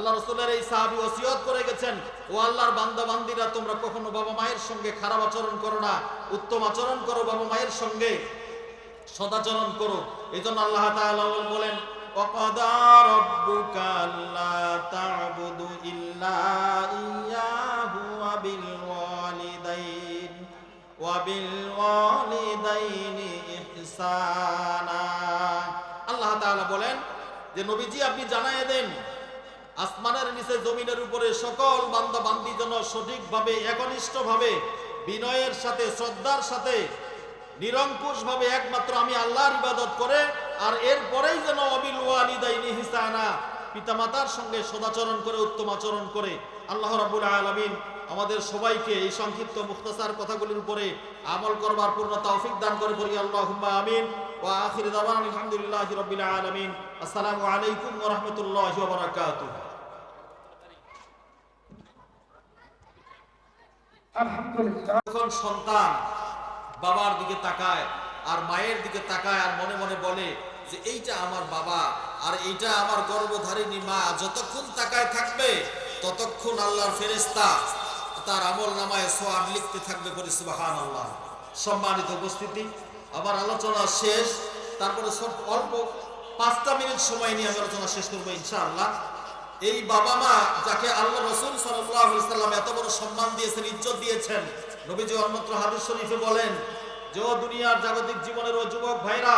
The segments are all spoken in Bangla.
আল্লাহ রসুলের এই সাহাবি ওসিয়ত করে গেছেন ও আল্লাহর বান্দা বান্দিরা তোমরা কখনো বাবা মায়ের সঙ্গে খারাপ আচরণ করো না উত্তম আচরণ করো বাবা মায়ের সঙ্গে সদাচরণ করো এই জন্য আল্লাহ তাআলা বলেন وَقَضَى رَبُّكَ أَلَّا تَعْبُدُوا إِلَّا إِيَّاهُ وَبِالْوَالِدَيْنِ وَبِالْوَالِدَيْنِ إِحْسَانًا আল্লাহ তাআলা বলেন যে নবীজি আপনি জানায় দেন আসমানের নিচে জমিনের উপরে সকল বান্দা বান্দি যেন সঠিকভাবে, একনিষ্ঠভাবে, বিনয়ের সাথে, শ্রদ্ধার সাথে নিরঙ্কুশ ভাবে একমাত্র আমি আল্লাহর ইবাদত করে, আর এরপরেই যেন অবিল ওয়ালিদাইনি হিসানা, পিতামাতার সঙ্গে সদাচরণ করে, উত্তম আচরণ করে। আল্লাহ রাব্বুল আলামিন আমাদের সবাইকে এই সংক্ষিপ্ত মুখতাসার কথাগুলির উপরে আমল করবার পূর্ণ তৌফিক দান করে বলি, আল্লাহুম্মা আমিন। ওয়া আখির দাওয়ানা আলহামদুলিল্লাহি রাব্বিল আলামিন। আসসালামু আলাইকুম ওয়া রাহমাতুল্লাহি ওয়া বারাকাতুহু। যখন সন্তান বাবার দিকে তাকায়, আর মায়ের দিকে তাকায়, আর মনে মনে বলে যে, এইটা আমার বাবা, আর এইটা আমার গর্ভধারিণী মা, যতক্ষণ তাকায় থাকবে, ততক্ষণ আল্লাহর ফেরেস্তা তার আমল নামায় সোয়াব লিখতে থাকবে বলে সুবাহান আল্লাহ সম্মানিত উপস্থিতি, আমার আলোচনা শেষ, তারপরে সব অল্প পাঁচটা মিনিট সময় নিয়ে আমি আলোচনা শেষ করব ইনশাআল্লাহ। এই বাবা মা যাকে আল্লাহ রসুল সাল্লাম এত বড় সম্মান দিয়েছেন, ইজ্জত দিয়েছেন, নবীজি অন্যত্র হাদিস শরীফে বলেন, যে ও দুনিয়ার জাগতিক জীবনের ও যুবক ভাইরা,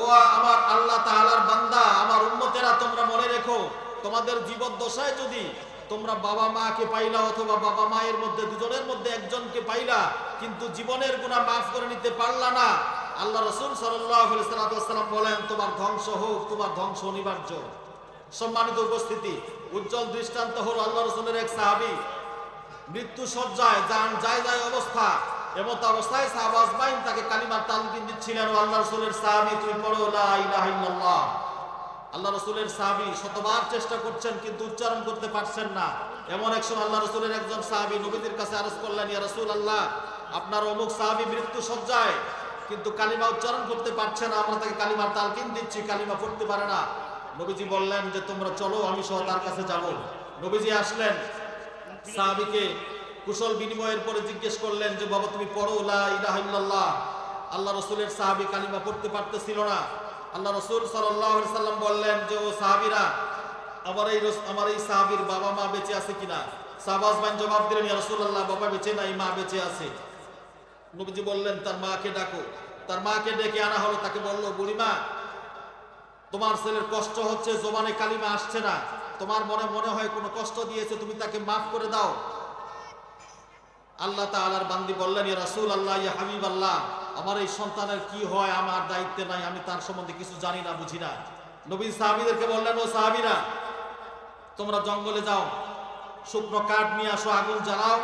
ও আমার আল্লাহ তাআলার বান্দা, আমার উম্মতেরা, তোমরা মনে রেখো, তোমাদের জীবন দশায় যদি তোমরা বাবা মাকে পাইলা অথবা বাবা মায়ের মধ্যে, দুজনের মধ্যে একজনকে পাইলা, কিন্তু জীবনের গুণা মাফ করে নিতে পারলা না, আল্লাহ রসুল সাল্লাম বলেন, তোমার ধ্বংস হোক, তোমার ধ্বংস অনিবার্য। সম্মানিত উপস্থিতি, উজ্জ্বল দৃষ্টান্ত হল আল্লাহ রসুলের এক সাহাবি। মৃত্যু সজ্জায় যান যায় যায় অবস্থা এমত অবস্থায় সাহাবাজ বাইন তাকে কালিমার তালকিন দিচ্ছিলেন আল্লাহ রসুলের সাহাবি, তুমি পড়ো আল্লাহ রসুলের সাহাবি শতবার চেষ্টা করছেন, কিন্তু উচ্চারণ করতে পারছেন না। এমন এক সময় আল্লাহ রসুলের একজন সাহাবি নবীদের কাছে আরজ করলেন, ইয়া রসুল আল্লাহ আপনার অমুক সাহাবি মৃত্যু সজ্জায় কিন্তু কালিমা উচ্চারণ করতে পারছে না, আমরা তাকে কালিমার তালকিন দিচ্ছি, কালিমা পড়তে পারে না। নবীজি বললেন যে, তোমরা চলো, আমি সহ তার কাছে যাব। নবীজি আসলেন। সাহাবিকে কুশল বিনিময়ের পরে জিজ্ঞেস করলেন যে, বাবা, তুমি পড়ো? লা ইলাহা ইল্লাল্লাহ। আল্লাহ রসুলের সাহাবি কালিমা পড়তে পারতেছিল না। আল্লাহ রসুল সাল্লাম বললেন যে, ও সাহাবীরা, আমার এই আমার এই সাহাবীর বাবা মা বেঁচে আছে কিনা? সাহবাজ বান জবাব দিলেন রাসূলুল্লাহ, বাবা বেঁচে নাই, মা বেঁচে আছে। নবীজি বললেন, তার মাকে ডাকো। তার মাকে ডেকে আনা হলো, তাকে বলল, বুড়িমা তোমার ছেলের কষ্ট হচ্ছে, জবানে কালিমা আসছে না। তোমার মনে মনে হয় কোনো কষ্ট দিয়েছে, তুমি তাকে মাফ করে দাও। আল্লাহ তাআলার বান্দি বললেন, ইয়া রাসূল আল্লাহ ইয়া হাবিব আল্লাহ আমার এই সন্তানের কি হয়, আমার দায়িত্বে নাই, আমি তার সম্বন্ধে কিছু জানি না, বুঝি না। নবী সাহাবীদেরকে বললেন, ও সাহাবীরা, তোমরা জঙ্গলে যাও, শুকনো কাঠ নিয়ে আসো, আগুন জ্বালাও।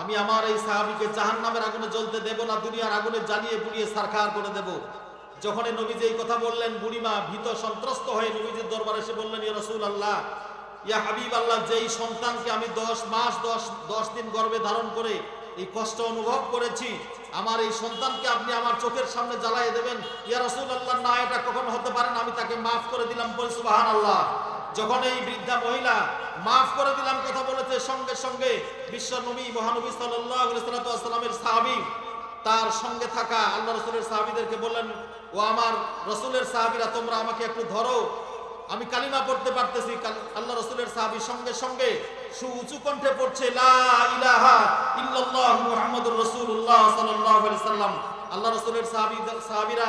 আমি আমার এই সাহাবিকে জাহান নামের আগুনে জ্বলতে দেব না, দুনিয়ার আগুনে জ্বালিয়ে পুড়িয়ে সারখার করে দেব। যখন নবীজি এই কথা বললেন, বুড়িমা ভীত সন্ত্রস্ত হয়ে নবীজির দরবারে এসে বললেন, ইয়া রাসূল আল্লাহ ইয়া হাবিব আল্লাহ যেই সন্তানকে আমি দশ মাস, দশ দশ দিন গর্ভে ধারণ করে এই কষ্ট অনুভব করেছি, আমার এই সন্তানকে আপনি আমার চোখের সামনে জ্বালায় দেবেন, ইয়া রাসূল আল্লাহ না, এটা কখনো হতে পারে না, আমি তাকে মাফ করে দিলাম বলে সুবাহান আল্লাহ যখন এই বৃদ্ধা মহিলা মাফ করে দিলাম কথা বলেছে, সঙ্গে সঙ্গে বিশ্ব নবী মহানবী আলাইহি সাল্লামের সাহাবী তার সঙ্গে থাকা আল্লাহ রসুলের সাহাবীদেরকে বললেন, ও আমার রসুলের সাহাবীরা, তোমরা আমাকে একটু ধরো। আমি কালিমা পড়তে পারতেছি আল্লাহ রসুলের সাহাবী সঙ্গে সঙ্গে সু উঁচু কণ্ঠে পড়ছে আল্লাহ রসুলের সাহাবী, সাহাবীরা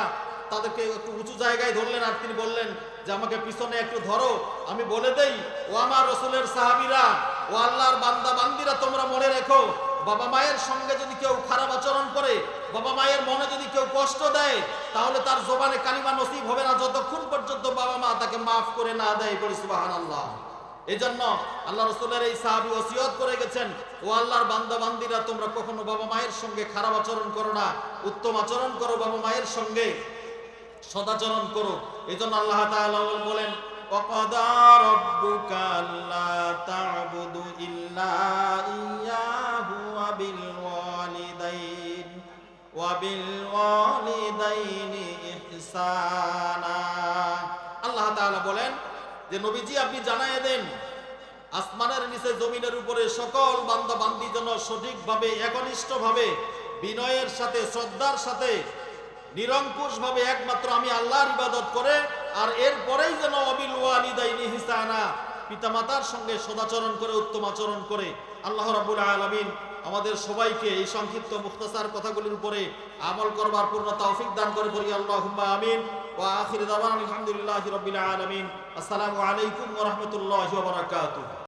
তাদেরকে একটু উঁচু জায়গায় ধরলেন আর তিনি বললেন, যে আমাকে পিছনে একটু ধরো। আমি বলে দেই, ও আমার রসুলের সাহাবীরা, ও আল্লাহর বান্দা বান্দিরা তোমরা মনে রেখো বাবা মায়ের সঙ্গে যদি কেউ খারাপ আচরণ করে বাবা মায়ের মনে যদি কেউ কষ্ট দেয় তাহলে তার জবানে কালিমা নসিব হবে না যতক্ষণ পর্যন্ত বাবা মা তাকে মাফ করে না দেয় বলি সুবাহান আল্লাহ এই জন্য আল্লাহ রসুলের এই সাহাবি ওসিয়ত করে গেছেন ও আল্লাহর বান্দা বান্দিরা তোমরা কখনো বাবা মায়ের সঙ্গে খারাপ আচরণ করো না উত্তম আচরণ করো বাবা মায়ের সঙ্গে সদাচরণ করো এই জন্য আল্লাহ তাআলা বলেন وَقَضَى رَبُّكَ أَلَّا تَعْبُدُوا إِلَّا إِيَّاهُ وَبِالْوَالِدَيْنِ وَبِالْوَالِدَيْنِ إِحْسَانًا আল্লাহ তাআলা বলেন যে নবীজি আপনি জানায় দেন আসমানের নিচে জমিনের উপরে সকল বান্দা বান্দি যেন সঠিকভাবে একনিষ্ঠভাবে বিনয়ের সাথে শ্রদ্ধার সাথে নিরঙ্কুশ ভাবে একমাত্র আমি আল্লাহর ইবাদত করে আর এরপরেই যেন অবিল ওয়ালিদাইনি হিসানা পিতামাতার সঙ্গে সদাচরণ করে উত্তম আচরণ করে আল্লাহ রাব্বুল আলামিন আমাদের সবাইকে এই সংক্ষিপ্ত মুখতাসার কথাগুলির উপরে আমল করবার পূর্ণ তৌফিক দান করে পড়ি আল্লাহ আমিন। ও আখির দাবান আলহামদুলিল্লাহ রবিল আলমিন। আসসালামু আলাইকুম রাহমাতুল্লাহি